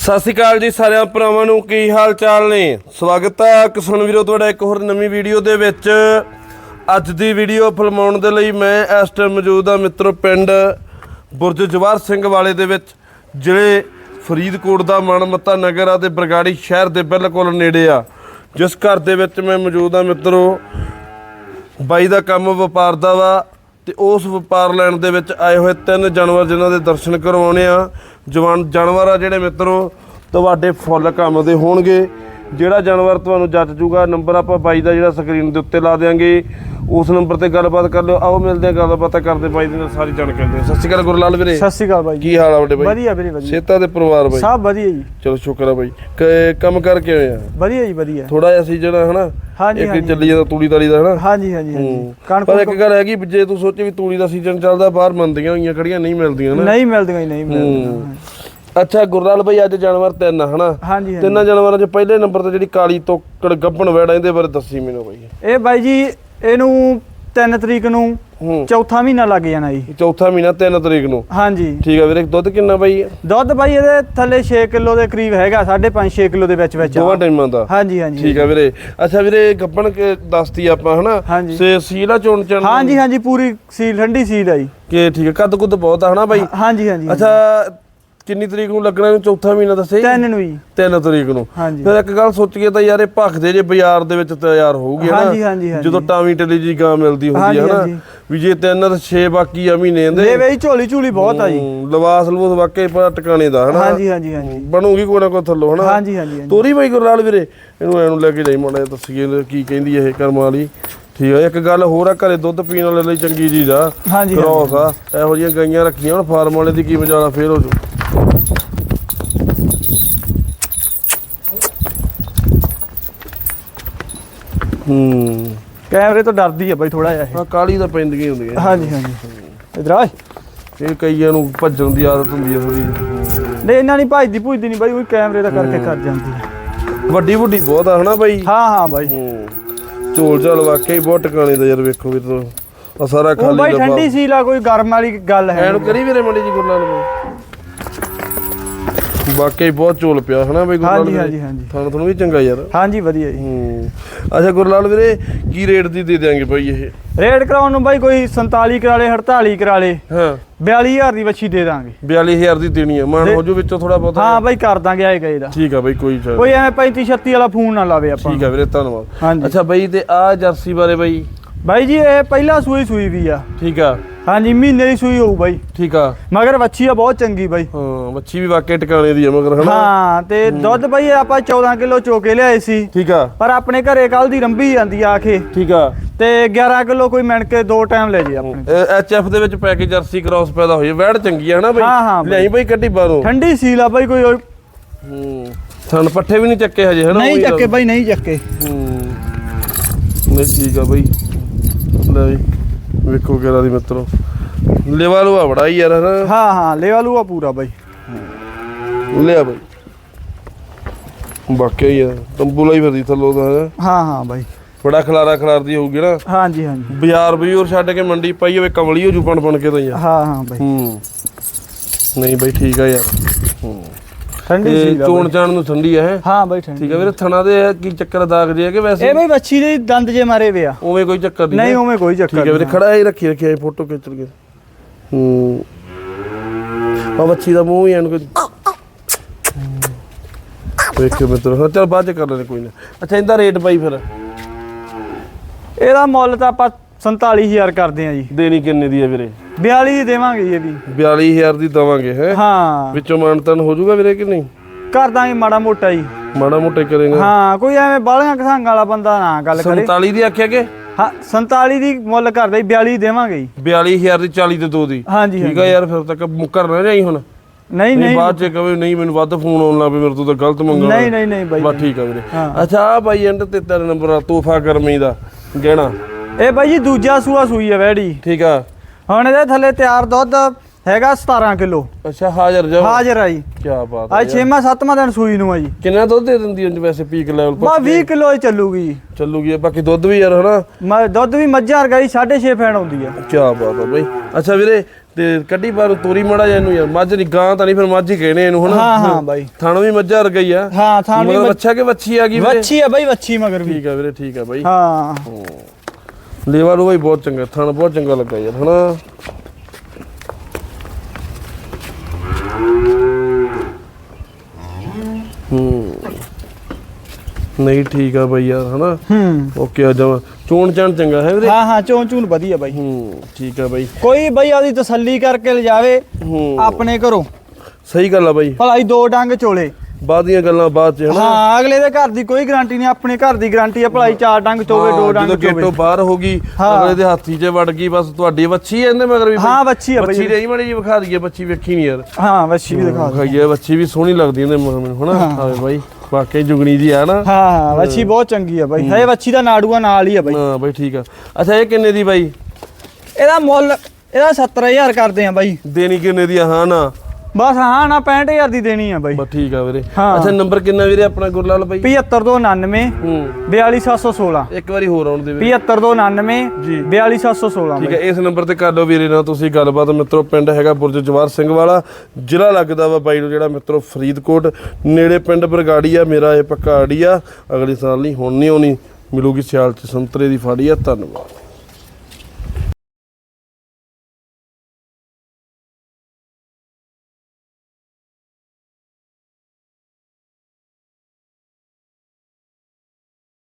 ਸਤਿ ਸ਼੍ਰੀ ਅਕਾਲ ਜੀ ਸਾਰਿਆਂ ਭਰਾਵਾਂ ਨੂੰ, ਕੀ ਹਾਲ ਚਾਲ ਨੇ? ਸਵਾਗਤ ਹੈ ਕਿਸਾਨ ਵੀਰੋ, ਤੁਹਾਡਾ ਇੱਕ ਹੋਰ ਨਵੀਂ ਵੀਡੀਓ ਦੇ ਵਿੱਚ। ਅੱਜ ਦੀ ਵੀਡੀਓ ਫਿਲਮਾਉਣ ਦੇ ਲਈ ਮੈਂ ਇਸ ਟਾਈਮ ਮੌਜੂਦ ਹਾਂ ਮਿੱਤਰੋ ਪਿੰਡ ਬੁਰਜ ਜਵਾਰ ਸਿੰਘ ਵਾਲੇ ਦੇ ਵਿੱਚ ਜਿਹੜੇ ਫਰੀਦਕੋਟ ਦਾ ਮਨਮੱਤਾ ਨਗਰ ਆ ਤੇ ਬਰਗਾੜੀ ਸ਼ਹਿਰ ਦੇ ਬਿਲਕੁਲ ਨੇੜੇ ਆ। ਜਿਸ ਘਰ ਦੇ ਵਿੱਚ ਮੈਂ ਮੌਜੂਦ ਹਾਂ ਮਿੱਤਰੋ, ਬਾਈ ਦਾ ਕੰਮ ਵਪਾਰ ਦਾ ਵਾ ਤੇ ਉਸ ਵਪਾਰ ਲੈਣ ਦੇ ਵਿੱਚ ਆਏ ਹੋਏ ਤਿੰਨ ਜਾਨਵਰ ਜਿਨ੍ਹਾਂ ਦੇ ਦਰਸ਼ਨ ਕਰਵਾਉਣੇ ਆ। ਜਵਾਨ ਜਾਨਵਰ ਆ ਜਿਹੜੇ ਮਿੱਤਰੋ, ਤੁਹਾਡੇ ਫੁੱਲ ਕੰਮ ਦੇ ਹੋਣਗੇ। ਜਿਹੜਾ ਜਾਨਵਰ ਤੁਹਾਨੂੰ ਜੱਜ ਜੂਗਾ, ਨੰਬਰ ਆਪਾਂ ਬਾਈ ਦਾ ਜਿਹੜਾ ਸਕਰੀਨ ਦੇ ਉੱਤੇ ਲਾ ਦੇਾਂਗੇ ਉਸ ਨੰਬਰ ਤੇ ਗੱਲਬਾਤ ਕਰ ਲਿਓ ਆਓ ਮਿਲਦੇ ਆ ਗੱਲਬਾਤ ਕਰਦੇ ਬਾਈ ਦੇ ਨਾਲ ਸਾਰੀ ਜਾਣਕਾਰੀ ਦਿਓ। ਸਤਿ ਸ਼੍ਰੀ ਅਕਾਲ ਗੁਰਲਾਲ ਵੀਰੇ। ਸਤਿ ਸ਼੍ਰੀ ਅਕਾਲ ਬਾਈ ਕੀ ਹਾਲ ਆ ਵੱਡੇ ਬਾਈ? ਵਧੀਆ ਵੀਰੇ ਵਧੀਆ। ਸੇਤਾ ਦੇ ਪਰਿਵਾਰ ਬਾਈ? ਸਭ ਵਧੀਆ ਜੀ। ਚਲੋ ਸ਼ੁਕਰ ਆ ਬਾਈ। ਕੰਮ ਕਰ ਕਿਵੇਂ ਆ? ਵਧੀਆ ਜੀ ਵਧੀਆ। ਥੋੜਾ ਜਿਹਾ ਸੀ ਜਿਹੜਾ ਹਨਾ? ਹਾਂਜੀ, ਇੱਕ। ਚੱਲੀ ਜਾਂਦਾ ਤੂੜੀ ਤਾੜੀ ਦਾ ਹਨਾ? ਹਾਂਜੀ ਹਾਂਜੀ ਹਾਂਜੀ। ਪਰ ਇੱਕ ਗੱਲ ਹੈਗੀ ਜੇ ਤੂੰ ਸੋਚੇ ਵੀ ਤੂੜੀ ਦਾ ਸੀਜ਼ਨ ਚੱਲਦਾ ਬਾਹਰ ਮੰਦੀਆਂ ਹੋਈਆਂ ਖੜੀਆਂ ਨਹੀਂ ਮਿਲਦੀਆਂ ਨਾ ਨਹੀਂ ਮਿਲਦੀਆਂ ਨਹੀਂ ਮਿਲਦੀਆਂ। ਅੱਛਾ ਗੁਰਲਾਲ ਬਈ ਅੱਜ ਜਾਨਵਰ ਤਿੰਨ ਹਨਾ? ਤਿੰਨਾਂ ਜਾਨਵਰਾਂ 'ਚ ਪਹਿਲੇ ਨੰਬਰ ਤੇ ਜਿਹੜੀ ਕਾਲੀ ਤੋਕੜ ਗੱਭਣ ਵੈੜਾ ਇਹਦੇ ਬਾਰੇ ਦੱਸੀ ਮੈਨੂੰ ਬਈ। ਇਹ ਬਾਈ ਜੀ ਇਹਨੂੰ 3 ਤਰੀਕ ਨੂੰ ਹੂੰ। ਚੌਥਾ ਮਹੀਨਾ ਲੱਗ ਜਾਣਾ ਜੀ। ਚੌਥਾ ਮਹੀਨਾ 3 ਤਰੀਕ ਨੂੰ? ਹਾਂਜੀ। ਠੀਕ ਆ ਵੀਰੇ ਦੁੱਧ ਕਿੰਨਾ ਬਈ ਦੁੱਧ ਬਾਈ ਇਹਦੇ ਥੱਲੇ 6 ਕਿਲੋ ਦੇ ਕਰੀਬ ਹੈਗਾ 5.5 6 ਕਿਲੋ ਦੇ ਵਿੱਚ ਵਿੱਚ ਆ। ਦੋਵਾਂ ਟਾਈਮਾਂ ਦਾ? ਹਾਂਜੀ ਹਾਂਜੀ ਠੀਕ ਆ ਵੀਰੇ। ਅੱਛਾ ਵੀਰੇ ਗੱਭਣ ਕੇ ਦੱਸਤੀ ਆਪਾਂ ਹਨਾ। ਸੇ ਸੀਲਾ ਚੋਣ ਚਣ ਹਾਂਜੀ ਹਾਂਜੀ ਪੂਰੀ ਸੀਲ ਠੰਡੀ ਸੀਲ ਆ ਜੀ। ਕਿ ਠੀਕ ਆ ਕੱਦ ਕੁੱਦ ਬਹੁਤ ਆ ਹਨਾ ਬਾਈ? ਹਾਂਜੀ ਹਾਂਜੀ। ਅੱਛਾ ਕਿੰਨੀ ਤਰੀਕ ਨੂੰ ਲੱਗਣਾ ਇਹਨੂੰ ਚੌਥਾ ਮਹੀਨਾ ਦੱਸੇ? ਤਿੰਨ ਨੂੰ ਜੀ। 3 ਤਰੀਕ ਨੂੰ। ਹਾਂਜੀ। ਫਿਰ ਇੱਕ ਗੱਲ ਸੋਚੀਏ ਤਾਂ ਯਾਰ ਇਹ ਭਖਦੇ ਜੇ ਬਾਜ਼ਾਰ ਦੇ ਵਿੱਚ ਤਿਆਰ ਹੋਊਗੀ ਹਾਂਜੀ, ਹਾਂਜੀ, ਹਾਂਜੀ। ਜਦੋਂ ਟਾਵੀ ਟਲੀ ਜੀ ਗਾਂ ਮਿਲਦੀ ਹੁੰਦੀ ਹਾਂਜੀ, ਹੈ ਹਨਾ? ਹਾਂਜੀ। ਵੀ ਜੇ ਤਿੰਨ ਤਾਂ 6 ਬਾਕੀ ਆ ਮਹੀਨੇ ਦੇ ਬਈ ਝੋਲੀ ਝੂਲੀ ਬਹੁਤ ਆ ਜੀ। ਹੂੰ, ਲਬੂਸ ਵਾਕਈ ਪਾ ਟਿਕਾਣੇ ਦਾ ਹਨਾ? ਹਾਂਜੀ ਹਾਂਜੀ ਹਾਂਜੀ। ਬਣੂਗੀ ਕੋਈ ਨਾ ਕੋਈ ਥੱਲੋਂ ਹਨਾ? ਹਾਂਜੀ ਹਾਂਜੀ ਹਾਂਜੀ। ਤੋਰੀ ਬਾਈ ਗੁਰਲਾਲ ਵੀਰੇ ਇਹਨੂੰ ਐਨੂੰ ਲੈ ਕੇ ਜਾਈ ਮਾੜਾ ਜਿਹਾ ਇਹਨੂੰ ਕੀ ਕਹਿੰਦੀ ਇਹ ਕਰਮ ਵਾਲੀ। ਠੀਕ ਆ ਇੱਕ ਗੱਲ ਹੋਰ ਆ ਘਰੇ ਦੁੱਧ ਪੀਣ ਵਾਲੇ ਲਈ ਚੰਗੀ ਚੀਜ਼ ਆ। ਹਾਂਜੀ ਕ੍ਰੋਸ ਆ ਇਹੋ ਜਿਹੀਆਂ ਗਾਈਆਂ ਰੱਖੀਆਂ ਹੁਣ ਫਾਰਮ ਵਾਲੇ ਦੀ ਕੀ ਮਜਾਲਾ ਫੇਰ ਹੋ ਜੂ। ਹੂੰ। ਕੈਮਰੇ ਤੋਂ ਡਰਦੀ ਆ ਬਾਈ ਥੋੜਾ ਜਿਹਾ ਕਾਲੀ ਤਾਂ ਪੈਂਦੀਆਂ ਹੀ ਹੁੰਦੀਆਂ ਇਹ ਹਾਂਜੀ ਹਾਂਜੀ। ਇਧਰ ਆ ਇਹ ਕਈਆਂ ਨੂੰ ਭੱਜਣ ਦੀ ਆਦਤ ਹੁੰਦੀ ਹੈ ਥੋੜੀ ਨਹੀਂ ਇਹਨਾਂ ਨਹੀਂ ਭਜਦੀ ਭੁਜਦੀ ਨਹੀਂ ਬਾਈ ਉਹ ਕੈਮਰੇ ਦਾ ਕਰਕੇ ਕਰ ਜਾਂਦੀ ਆ। ਵੱਡੀ ਵੱਡੀ ਬਹੁਤ ਆ ਹਨਾ ਬਾਈ? ਹਾਂ ਹਾਂ ਬਾਈ। ਹੂੰ। ਝੋਲ ਝਾਲ ਵਾਕਈ ਬਹੁਤ ਟਿਕਾਣੇ ਦਾ ਯਾਰ ਵੇਖੋ ਵੀ ਤੋ। ਆ ਸਾਰਾ ਉਹ ਖਾਲੀ ਬਾਈ ਡੱਬਾ ਠੰਡੀ ਸੀ ਲਾ ਕੋਈ ਗਰਮ ਵਾਲੀ ਗੱਲ ਹੈ ਐਨੂੰ ਕਰੀ ਵੀਰੇ ਮੰਡੀ ਜੀ ਗੁਰਲਾਲ ਨੂੰ? ਵਾਕਈ ਬਹੁਤ ਝੋਲ ਪਿਆ ਹਨਾ ਬਈ ਗੁਰਲਾਲ ਹਾਂਜੀ ਵੀਰੇ? ਹਾਂਜੀ ਹਾਂਜੀ। ਥਾਣਾ ਤੁਹਾਨੂੰ ਵੀ ਚੰਗਾ ਯਾਰ। ਹਾਂਜੀ ਵਧੀਆ ਜੀ। ਹੂੰ। ਅੱਛਾ ਗੁਰਲਾਲ ਵੀਰੇ ਕੀ ਰੇਟ ਦੀ ਦੇ ਦਿਆਂਗੇ ਬਾਈ ਇਹ? ਰੇਡ ਕਰਾਉਣ ਨੂੰ ਬਾਈ ਕੋਈ 47 ਕਰਾਲੇ 48 ਕਰਾਲੇ ਹਾਂ। 42000 ਦੀ ਵੱਛੀ ਦੇ ਦਾਂਗੇ। 42000 ਦੀ ਦੇਣੀ ਹੈ ਮਾਨ ਦੇ- ਹੋ ਜੂ ਵਿੱਚੋਂ ਥੋੜਾ ਬਹੁਤਾ। ਹਾਂ ਬਾਈ ਕਰ ਦਾਂਗੇ ਆਏ ਗਏ ਦਾ ਠੀਕ ਆ ਬਾਈ ਕੋਈ ਚੱਲ ਕੋਈ ਐਵੇਂ 35 36 ਵਾਲਾ ਫੋਨ ਨਾ ਲਾਵੇ ਆਪਾਂ ਠੀਕ ਆ ਵੀਰੇ ਧੰਨਵਾਦ। ਹਾਂਜੀ। ਅੱਛਾ ਬਾਈ ਤੇ ਆ ਜਰਸੀ ਬਾਰੇ ਬਾਈ? ਬਾਈ ਜੀ ਇਹ ਪਹਿਲਾ ਸੂਈ ਸੂਈ ਵੀ ਆ। ਠੀਕ ਆ। ਹਾਂਜੀ ਮਹੀਨੇ ਦੀ ਸੂਈ ਹੋਊ ਬਾਈ। ਠੀਕ ਆ। ਮਗਰ ਵੱਛੀ ਆ ਬਹੁਤ ਚੰਗੀ ਬਾਈ। ਹਾਂ ਬੱਚੀ ਵੀ ਵਾਕਈ ਟਿਕਾਣੇ ਦੀ ਆ ਮਗਰ ਹਨਾ? ਹਾਂ ਤੇ ਦੁੱਧ ਬਾਈ ਆਪਾਂ 14 ਕਿਲੋ ਚੋਕੇ ਲਿਆਏ ਸੀ। ਠੀਕ ਆ। ਪਰ ਆਪਣੇ ਘਰੇ ਕੱਲ ਦੀ ਰੰਭੀ ਜਾਂਦੀ ਆ ਆਖੇ। ਠੀਕ ਆ। ਤੇ 11 ਕਿਲੋ ਕੋਈ ਮਿਣ ਕੇ ਦੋ ਟਾਈਮ ਲੈ ਜੇ ਆਪਣੇ। ਐਚ ਐਫ ਦੇ ਵਿੱਚ ਪੈ ਕੇ ਜਰਸੀ ਕ੍ਰਾਸ ਪੈਦਾ ਹੋਈ ਵੈੜ ਚੰਗੀ ਹੈ ਨਾ ਬਈ? ਹਾਂ, ਹਾਂ ਬਈ। ਲਿਆਈ ਬਈ ਕੱਢੀ ਬਾਹਰੋਂ? ਠੰਡੀ ਸੀਲ ਆ ਬਾਈ ਕੋਈ ਉਹ- ਹੂੰ। ਸਣ ਪੱਠੇ ਵੀ ਨਹੀਂ ਚੱਕੇ ਹਜੇ ਹਨਾ ਨਹੀਂ ਉਹੀ ਚੱਕੇ ਬਾਈ ਨਹੀਂ ਚੱਕੇ। ਹੂੰ। ਨਹੀਂ ਠੀਕ ਆ ਬਈ। ਲੈ ਬਈ। ਵੇਖੋ ਕਿਹੜਾ ਦੀ ਮਿੱਤਰੋ। ਲੇਵਾ ਲੂਆ ਬੜਾ ਹੀ ਯਾਰ ਹਨਾ? ਹਾਂ ਹਾਂ ਲੈਵਾ ਲੂਆ ਪੂਰਾ ਬਾਈ। ਲਿਆ ਬਈ। ਹੀ ਆ ਤੰਬੂ ਲਈ ਫਿਰਦੀ ਥੱਲੋਂ ਦਾ ਹੈਂ। ਹਾਂ ਹਾਂ ਬਾਈ। ਬੜਾ ਖਲਾਰਾ ਖਲਾਰਦੀ ਹੋਊਗੀ ਨਾ। ਹਾਂਜੀ ਹਾਂਜੀ। ਬਾਜ਼ਾਰ ਬਜ਼ੂਰ ਛੱਡ ਕੇ ਮੰਡੀ ਪਾਈ ਹੋਵੇ ਕਮਲੀ ਹੋ ਜੂ ਪਣ ਪਣ ਕੇ ਤਾਂ ਯਾਰ। ਹਾਂ ਹਾਂ ਬਾਈ। ਹੂੰ। ਨਹੀਂ ਬਈ ਠੀਕ ਆ ਯਾਰ। ਹੂੰ। ਠੰਡੀ ਆ ਚੋਣ। ਚਾਣ ਨੂੰ ਠੰਡੀ ਹੈ? ਹਾਂ ਬਾਈ ਠੰਡੀ ਠੀਕ ਆ ਵੀਰੇ ਥਣਾ ਦੇ ਕੀ ਚੱਕਰ ਦਾਗ ਜੇ ਕਿ ਵੈਸੇ? ਇਹ ਬਾਈ ਵੱਛੀ ਦੇ ਦੰਦ ਜੇ ਮਾਰੇ ਵੇ ਆ। ਉਵੇਂ ਕੋਈ ਚੱਕਰ ਨਹੀਂ ਨਹੀਂ ਹੈ? ਉਵੇਂ ਕੋਈ ਚੱਕਰ ਠੀਕ ਹੈ ਵੀਰੇ। ਖੜਾ ਹੀ ਰੱਖੀ ਰੱਖਿਆ ਫੋਟੋ ਖਿੱਚ ਲਗੇ ਹੂੰ। ਆ ਬੱਚੀ ਦਾ ਮੂੰਹ ਹੀ ਐਨ ਕੋਈ ਵੇਖੇ ਮਿੱਤਰ ਹਾਂ ਚਲ ਬਾਅਦ ਚ ਕਰ ਲੈਣੇ ਕੋਈ ਨਾ। ਅੱਛਾ ਇਹਦਾ ਰੇਟ ਬਾਈ ਫਿਰ? ਇਹਦਾ ਮੁੱਲ ਤਾਂ ਆਪਾਂ 47000 ਕਰਦੇ ਆ ਜੀ। ਦੇਣੀ ਕਿੰਨੇ ਦੀ ਹੈ ਵੀਰੇ? 42 ਦੀ ਦੇਵਾਂਗੇ ਜੀ ਇਹ ਵੀ। 42000 ਦੀ ਦਵਾਂਗੇ ਹੈ? ਹਾਂ। ਵਿੱਚੋਂ ਮਾਨਤਨ ਹੋ ਜਾਊਗਾ ਵੀਰੇ ਕਿ ਨਹੀਂ? ਕਰ ਦਾਂਗੇ ਮਾੜਾ ਮੋਟਾ ਜੀ। ਮਾੜਾ ਮੋਟਾ ਕਰੇਗਾ। ਹਾਂ ਕੋਈ ਐਵੇਂ ਬਾਲੀਆਂ ਘਸਾਂਗ ਵਾਲਾ ਬੰਦਾ ਨਾ ਗੱਲ ਕਰੇ। 47 ਦੀ ਆਖਿਆ ਕਿ? ਹਾਂ 47 ਦੀ ਮੁੱਲ ਕਰਦੇ 42 ਦੇਵਾਂਗੇ ਜੀ। 42000 ਦੀ 40 ਤੇ 2 ਦੀ। ਹਾਂਜੀ ਠੀਕ ਆ ਯਾਰ ਫਿਰ ਤੱਕ ਮੁੱਕਰ ਨਾ ਜਾਈ ਹੁਣ। ਨਹੀਂ ਨਹੀਂ ਬਾਅਦ ਚ ਕਹੇ ਨਹੀਂ ਮੈਨੂੰ ਵੱਧ ਫੋਨ ਆਉਣ ਲੱਗ ਪਏ ਮੇਰੇ ਤੋਂ ਤਾਂ ਗਲਤ ਮੰਗਣਾ ਨਹੀਂ ਨਹੀਂ ਨਹੀਂ ਬਾਈ। ਬਸ ਠੀਕ ਆ ਵੀਰੇ। ਅੱਛਾ ਆ ਬਾਈ ਐਂਡ ਤੇ ਤੇਰਾ ਨੰਬਰ ਆ ਤੋਹਫਾ ਗਰਮੀ ਦਾ ਗਹਿਣਾ। ਇਹ ਬਾਈ ਜੀ ਦੂਜਾ ਸੂਆ ਸੂਈ ਹੈ ਵੈੜੀ। ਠੀਕ ਆ। ਹੁਣ ਇਹਦੇ ਥੱਲੇ ਤਿਆਰ ਦੁੱਧ ਹੈਗਾ 17 ਕਿਲੋ। ਅੱਛਾ ਹਾਜ਼ਰ ਜਾ ਹਾਜ਼ਰ ਆ ਜੀ। ਕੀ ਬਾਤ ਹੈ ਅੱਜ 6ਵਾਂ 7ਵਾਂ ਦਿਨ ਸੂਈ ਨੂੰ ਆ ਜੀ। ਕਿੰਨਾ ਦੁੱਧ ਦੇ ਦਿੰਦੀ ਉਂਝ ਵੈਸੇ ਪੀਕ ਲੈਵਲ ਬਾ ਪਰ 20 ਕਿਲੋ ਹੀ ਚੱਲੂਗੀ। ਚੱਲੂਗੀ ਬਾਕੀ ਦੁੱਧ ਵੀ ਯਾਰ ਹਨਾ? ਮੈਂ ਦੁੱਧ ਵੀ ਮੱਝਾਂ ਵਰਗਾ ਹੀ 6.5 ਫੈਨ ਆਉਂਦੀ ਆ। ਕੀ ਬਾਤ ਆ ਬਾਈ। ਅੱਛਾ ਵੀਰੇ ਤੇ ਕੱਢੀ ਬਾਹਰ ਤੋਰੀ ਮੜਾ ਜਾ ਇਹਨੂੰ ਯਾਰ ਮੱਝ ਨਹੀਂ ਗਾਂ ਤਾਂ ਨਹੀਂ ਫਿਰ ਮੱਝ ਹੀ ਕਹਿੰਦੇ ਇਹਨੂੰ ਹਨਾ? ਹਾਂ ਹਾਂ ਬਾਈ। ਥਣ ਵੀ ਮੱਝਾਂ ਵਰਗਾ ਹੀ ਆ। ਹਾਂ ਥਾਣ ਵੀ ਬੱਚਾ ਕਿ ਵੱਛੀ ਆ ਗਈ ਵੀਰੇ? ਵੱਛੀ ਆ ਬਾਈ ਵੱਛੀ ਮਗਰ ਵੀ। ਠੀਕ ਆ ਵੀਰੇ ਠੀਕ ਆ ਬਾਈ। ਹਾਂ। ਲੇਵਾ ਨੂੰ ਬਾਈ ਬਹੁਤ ਚੰਗਾ ਥਣ ਬਹੁਤ ਚੰਗਾ ਲੱਗਾ ਯਾਰ ਹਨਾ? ਹੂੰ। ਨਹੀਂ ਠੀਕ ਆ ਬਾਈ ਯਾਰ ਹਨਾ? ਹੂੰ। ਓਕੇ ਆ ਜਾਵਾ। ਚੋਣ ਚਾਣ ਚੰਗਾ ਹੈ ਵੀਰੇ? ਹਾਂ ਹਾਂ ਚੋਂ ਚੂਨ ਵਧੀਆ ਬਾਈ। ਹੂੰ ਠੀਕ ਆ ਬਾਈ। ਕੋਈ ਬਾਈ ਆਦੀ ਤਸੱਲੀ ਕਰਕੇ ਲਿਜਾਵੇ ਹੂੰ। ਆਪਣੇ ਘਰੋਂ। ਸਹੀ ਗੱਲ ਆ ਬਾਈ। ਭਲਾਈ ਦੋ ਡੰਗ ਚੋਲੇ। ਬਾਅਦ ਦੀਆਂ ਗੱਲਾਂ ਬਾਅਦ ਚ ਹਨਾ? ਹਾਂ ਅਗਲੇ ਦੇ ਘਰ ਦੀ ਕੋਈ ਗਾਰੰਟੀ ਨਹੀਂ ਆਪਣੇ ਘਰ ਦੀ ਗਾਰੰਟੀ ਆ ਭਲਾਈ ਚਾਰ ਡੰਗ ਚੋਵੇ ਦੋ ਹਾਂ, ਡੰਗ ਚੋਵੇ। ਗੇਟੋਂ ਬਾਹਰ ਹੋ ਗਈ ਹਾਂ। ਅਗਲੇ ਦੇ ਹਾਥੀ 'ਚ ਵੜ ਗਈ ਬਸ ਤੁਹਾਡੀ ਵੱਛੀ ਇਹਦੇ ਮਗਰ ਵੀ ਹਾਂ, ਵੱਛੀ ਆ ਬਾਈ। ਵੱਛੀ ਰਹੀ ਮੜੀ ਜੀ ਵਿਖਾ ਦਈਏ ਵੱਛੀ ਵੇਖੀ ਨਹੀਂ ਯਾਰ। ਹਾਂ ਵੱਛੀ ਵੀ ਦਿਖਾ ਦੇ ਖਾਈਏ ਵੱਛੀ ਵੀ ਸੋਹਣੀ ਲੱਗਦੀ ਇਹਦੇ ਮੈਨੂੰ ਹਨਾ? ਹਾਂ। ਆਵੇ ਬਾਈ ਵਾਕਈ ਜੁਗਣੀ ਜੀ ਆ ਨਾ। ਹਾਂ ਹਾਂ ਵੱਛੀ ਬਹੁਤ ਚੰਗੀ ਆ ਬਾਈ। ਇਹ ਵੱਛੀ ਦਾ ਨਾੜੂਆ ਨਾਲ ਹੀ ਆ ਬਾਈ। ਹਾਂ ਬਾਈ ਠੀਕ ਆ। ਅੱਛਾ ਇਹ ਕਿੰਨੇ ਦੀ ਬਾਈ? ਇਹਦਾ ਮੁੱਲ ਇਹਦਾ 70000 ਕਰਦੇ ਆ ਬਾਈ। ਦੇਣੀ ਕਿੰਨੇ ਦੀ ਆ ਹਾਂ ਨਾ? ਬਸ ਹਾਂ ਨਾ 65000 ਦੀ ਦੇਣੀ ਆ ਬਾਈ। ਬਸ ਠੀਕ ਆ ਵੀਰੇ। ਹਾਂ। ਅੱਛਾ ਨੰਬਰ ਕਿੰਨਾ ਵੀਰੇ ਆਪਣਾ ਗੁਰਲਾਲ ਬਾਈ? 75299 ਹੂੰ। 42716 ਇੱਕ ਵਾਰੀ ਹੋਰ ਆਉਣ ਦੇ ਵੀਰੇ। 75299 ਜੀ। 42716 ਠੀਕ ਹੈ ਇਸ ਨੰਬਰ ਤੇ ਕਰ ਲਓ ਵੀਰੇ ਨਾਲ ਤੁਸੀਂ ਗੱਲਬਾਤ। ਮਿੱਤਰੋ ਪਿੰਡ ਹੈਗਾ ਬੁਰਜ ਜਵਾਰ ਸਿੰਘ ਵਾਲਾ। ਜ਼ਿਲ੍ਹਾ ਲੱਗਦਾ ਵਾ ਬਾਈ ਨੂੰ ਜਿਹੜਾ ਮਿੱਤਰੋ ਫਰੀਦਕੋਟ। ਨੇੜੇ ਪਿੰਡ ਬਰਗਾੜੀ ਆ ਮੇਰਾ ਇਹ ਪੱਕਾ ਆੜੀ ਆ। ਅਗਲੀ ਸਾਲ ਨਹੀਂ ਹੁਣ ਨਹੀਂ ਆਉਣੀ। ਮਿਲੂਗੀ ਸਿਆਲ ਚ ਸੰਤਰੇ ਦੀ ਫਾੜੀ ਆ। ਧੰਨਵਾਦ।